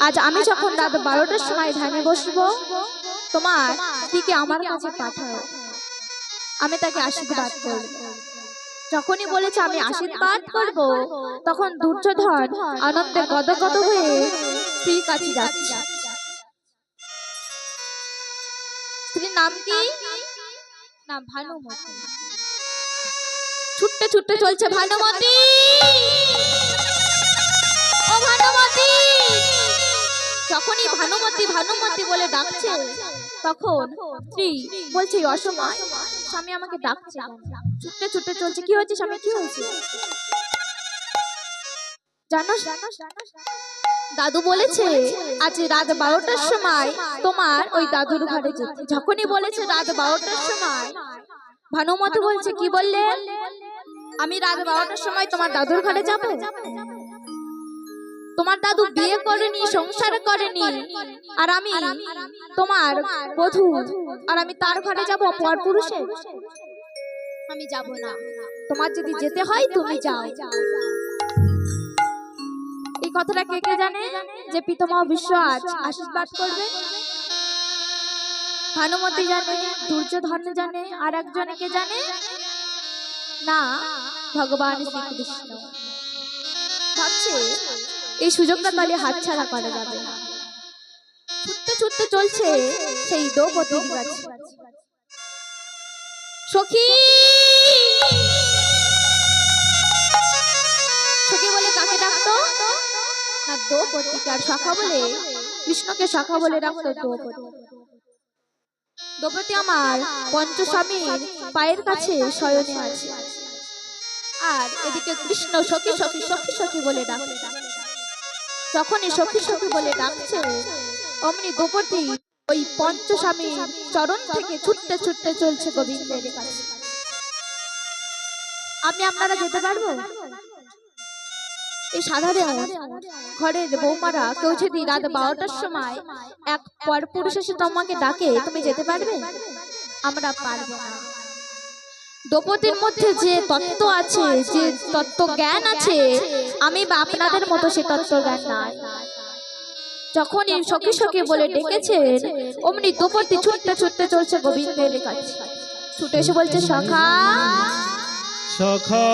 আজ আমি যখন রাত বারোটার সময় ধ্যানে বসবো তোমার স্ত্রীকে আমার কাছে পাঠাও। আমি তাকে আশীর্বাদ করব। যখনই বলেছে আমি আশীর্বাদ করব তখন দুর্যোধন আনন্দে গদগদ হয়ে স্ত্রীর কাছে যাচ্ছে। স্ত্রীর নাম কি? না ভানুমতি। ছুটতে ছুটতে চলছে ভানুমতি। ও ভানুমতি! যখনই ভানুমতি ভানুমতি বলে ডাকছে, তখন স্ত্রী বলছে অসময় স্বামী আমাকে ডাকছে ছুটতে ছুটতে চলছে। কি হয়েছে স্বামী? কি হয়েছে? জানো দাদু বলেছে, আজ রাত বারোটার সময় তোমার ওই দাদুর ঘরে যেতে। যখনই বলেছে রাত বারোটার সময়, ভানুমতি বলছে, কি বললে? আমি রাত বারোটার সময় তোমার দাদুর ঘরে যাব? তোমার দাদু বিয়ে করেনি সংসার করেনি। আর আমি তোমার বধূ। আর আমি তার ঘরে যাব পর পুরুষে? আমি যাব না। তোমার যদি যেতে হয় তুমি যাও। এই কথাটা কে কে জানে? যে পিতামহ বিশ্ব আজ আশীর্বাদ করবে? ভানুমতি জানে দুর্যোধন জানে আর একজনে কে জানে? না ভগবান শ্রীকৃষ্ণ। ভাবছে এই সুযোগটা তাহলে হাতছাড়া করা যাবে ছুটতে ছুটতে চলছে সেই দ্রৌপদীর কাছে। সখী! সখী বলে, কাকে ডাকতো? না আর সখা বলে, কৃষ্ণকে সখা বলে ডাকতো দ্রৌপদী। দ্রৌপদী আমার পঞ্চস্বামীর পায়ের কাছে শয়নে আছে। আর এদিকে কৃষ্ণ সখী সখী সখী সখী বলে ডাকে। যখনই সখী সখী বলে ডাকছে, অমনি দ্রৌপদী ওই পঞ্চস্বামীর চরণ থেকে ছুটতে ছুটতে চলছে গোবিন্দের কাছে। আমি আপনারা যেতে পারব? এই সাধারণ ঘরের বৌমারা কেউ যদি রাত বারোটার সময় এক পর পুরুষ এসে তোমাকে ডাকে, তুমি যেতে পারবে? আমরা পারব না। দ্রৌপদীর মধ্যে যে তত্ত্ব আছে, যে তত্ত্ব জ্ঞান আছে, আমি বা আপনাদের মতো সে তত্ত্ব জ্ঞান নাই। যখনই সখী সখী বলে ডেকেছেন, অমনি দ্রৌপদী ছুটতে ছুটতে চলছে গোবিন্দের কাছে। ছুটে এসে বলছে, সখা! সখা!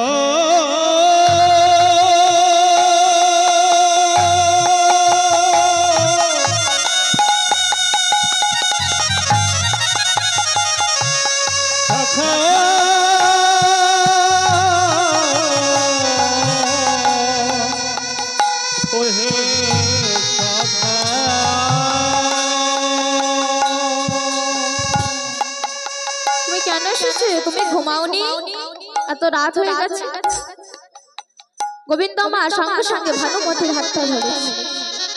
সখা! ঘুমাওনি? এত রাত হয়ে গেছে। গোবিন্দ মা সঙ্গে সঙ্গে ভানুমতির হাতটা ধরে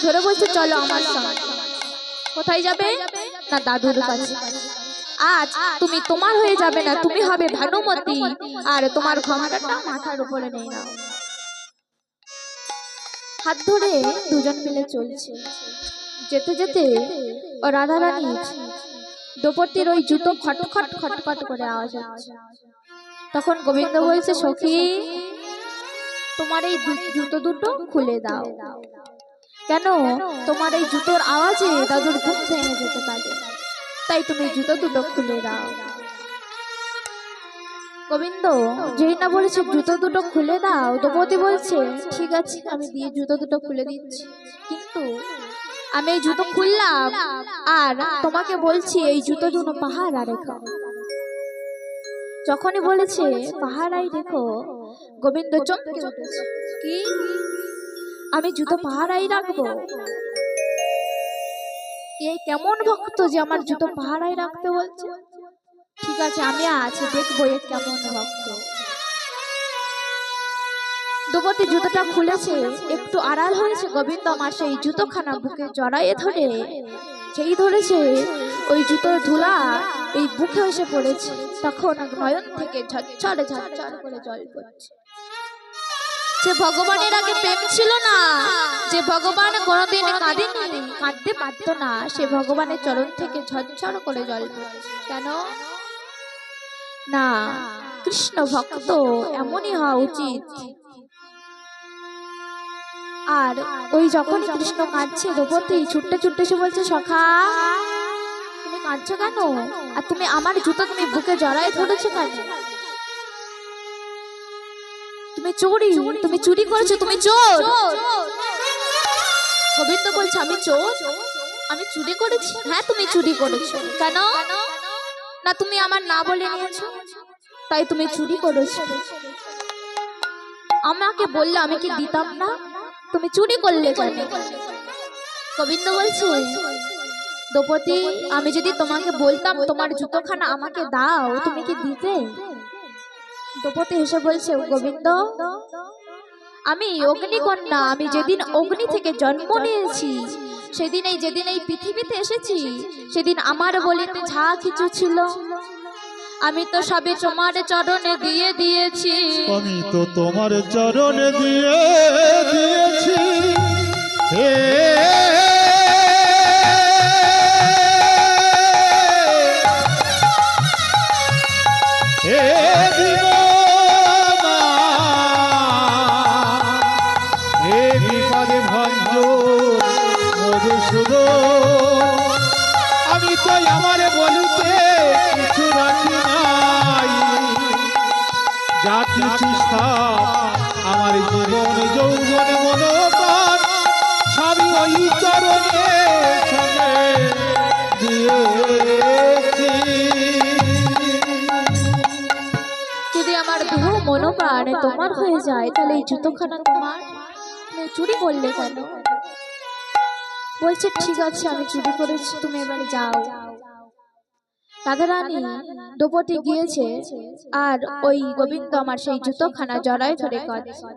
ধরে বলছে চলো আমার সঙ্গে। কোথায় যাবে? না দাদুর কাছে। আজ তুমি তোমার হয়ে যাবে না তুমি হবে ভানুমতি। আর তোমার ঘোমটাটা মাথার উপরে নেই নাও। হাত ধরে দুজন মিলে চলছে। যেতে যেতে ও রাধা দ্রৌপদীর ওই জুতো খটখট খটখট করে আওয়াজ হচ্ছে। তখন গোবিন্দ বলছে, সখী, তোমার এই জুতো দুটো খুলে দাও। কেন? তোমার এই জুতোর আওয়াজে দাদুর ঘুম ভেঙে যেতে পারে। তাই তুমি জুতো দুটো খুলে দাও। গোবিন্দ, যেই না বলেছে, জুতো দুটো খুলে দাও। দ্রৌপদী বলছে, ঠিক আছে, আমি দিয়ে জুতো দুটো খুলে দিচ্ছি। কিন্তু আমি এই জুতো খুললাম আর তোমাকে বলছি এই জুতো দুটো পাহারা রেখো। যখনই বলেছে পাহারাই রেখো গোবিন্দ চমকে উঠেছে। কি? আমি জুতো পাহারাই রাখব। এ কেমন ভক্ত যে আমার জুতো পাহারাই রাখতে বলছে? ঠিক আছে আমি আছি দেখব এ কেমন ভক্ত। দ্রৌপদী জুতোটা খুলেছে, একটু আড়াল হয়েছে গোবিন্দ আমার সেই জুতোখানা বুকে জড়াইয়ে ধরে। যেই ধরেছে ওই জুতোর ধুলা, এই বুকে এসে পড়েছে। তখন নয়ন থেকে ঝরঝরে ঝরঝর করে জল পড়ছে। যে ভগবানের আগে প্রেম ছিল না, যে ভগবান কোনোদিন কাঁদেনি কাঁদতে পারত না, সে ভগবানের চরণ থেকে ঝরঝর করে জল পড়ছে। কেন? না, কৃষ্ণ ভক্ত এমনই হওয়া উচিত আর ওই যখন কৃষ্ণ কাঁদছে দ্রৌপদী ছুটতে ছুটতে এসে বলছে, সখা, তুমি কাঁদছো কেন? আর তুমি আমার জুতো তুমি বুকে জড়ায় ধরেছো কেন? তুমি চোরি, তুমি চুরি করেছ, তুমি চোর! গোবিন্দ বলছে, আমি চোর? আমি চুরি করেছি? হ্যাঁ তুমি চুরি করেছ। কেন? না, তুমি আমার না বলে নিয়েছো। তাই তুমি চুরি করেছ। আমাকে বললে আমি কি দিতাম না? তুমি চুরি করলে কেন? গোবিন্দ বলছে, দ্রৌপদী, আমি যদি তোমাকে বলতাম তোমার জুতোখানা আমাকে দাও, তুমি কি দিতে? দ্রৌপদী হেসে বলছে, গোবিন্দ, আমি অগ্নিকন্যা, আমি যেদিন অগ্নি থেকে জন্ম নিয়েছি সেদিন এই যেদিন এই পৃথিবীতে এসেছি, সেদিন আমার বলিতে যা কিছু ছিল, আমি তো সবে তোমার চরণে দিয়ে দিয়েছি। আমি তো তোমার চরণে দিয়ে দিয়েছি। আমি তো আমার বলিতে কিছু রাখি নাই যা কিছু যদি আমার দেহ মনোপ্রাণ তোমার হয়ে যায়, তাহলে এই জুতোখানা তোমার চুরি করলে কেন? বলছে, ঠিক আছে, আমি চুরি করেছি, তুমি এবার যাও। রাধারানী দ্রৌপদী গিয়েছে, আর ওই গোবিন্দ আমার সেই জুতোখানা জড়ায় ধরে কাঁদছে।